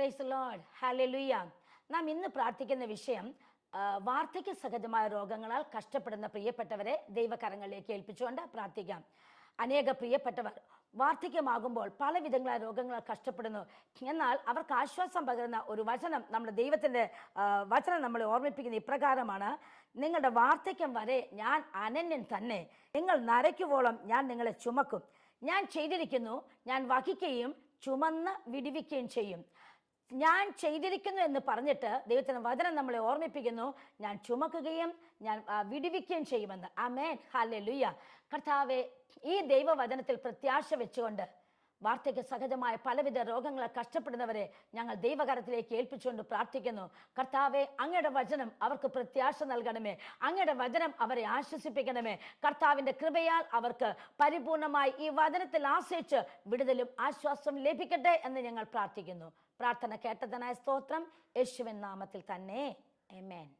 Price load ഹാലലുയ്യ നാം ഇന്ന് പ്രാർത്ഥിക്കുന്ന വിഷയം വാർദ്ധക്യ സഹജമായ രോഗങ്ങളാൽ കഷ്ടപ്പെടുന്ന പ്രിയപ്പെട്ടവരെ ദൈവകരങ്ങളിലേക്ക് ഏൽപ്പിച്ചുകൊണ്ട് പ്രാർത്ഥിക്കാം. അനേക പ്രിയപ്പെട്ടവർ വാർദ്ധക്യമാകുമ്പോൾ പല വിധങ്ങളായ രോഗങ്ങളാൽ കഷ്ടപ്പെടുന്നു. എന്നാൽ അവർക്ക് ആശ്വാസം പകരുന്ന ഒരു വചനം നമ്മുടെ ദൈവത്തിന്റെ വചനം നമ്മളെ ഓർമ്മിപ്പിക്കുന്ന ഇപ്രകാരമാണ് നിങ്ങളുടെ വാർദ്ധക്യം വരെ ഞാൻ അനന്യൻ തന്നെ. നിങ്ങൾ നരയ്ക്കുവോളം ഞാൻ നിങ്ങളെ ചുമക്കും. ഞാൻ ചെയ്തിരിക്കുന്നു ഞാൻ വഹിക്കുകയും ചുമന്ന് വിടിവിക്കുകയും ചെയ്യും. ഞാൻ ചെയ്തിരിക്കുന്നു എന്ന് പറഞ്ഞിട്ട് ദൈവത്തിന് വചനം നമ്മളെ ഓർമ്മിപ്പിക്കുന്നു. ഞാൻ ചുമക്കുകയും ഞാൻ വിടിവിക്കുകയും ചെയ്യുമെന്ന്. അമേൻ ഹാലെ ലുയ്യ കർത്താവെ ഈ ദൈവവചനത്തിൽ പ്രത്യാശ വെച്ചുകൊണ്ട് വാർദ്ധക്യ സഹജമായ പലവിധ രോഗങ്ങളെ കഷ്ടപ്പെടുന്നവരെ ഞങ്ങൾ ദൈവകരത്തിലേക്ക് ഏൽപ്പിച്ചുകൊണ്ട് പ്രാർത്ഥിക്കുന്നു. കർത്താവെ അങ്ങയുടെ വചനം അവർക്ക് പ്രത്യാശ നൽകണമേ. അങ്ങയുടെ വചനം അവരെ ആശ്വസിപ്പിക്കണമേ. കർത്താവിന്റെ കൃപയാൽ അവർക്ക് പരിപൂർണമായി ഈ വചനത്തിൽ ആശ്രയിച്ച് വിടുതലും ആശ്വാസം ലഭിക്കട്ടെ എന്ന് ഞങ്ങൾ പ്രാർത്ഥിക്കുന്നു. പ്രാർത്ഥന കേട്ടതനായ സ്തോത്രം യേശുവിൻ നാമത്തിൽ തന്നെ. എമേൻ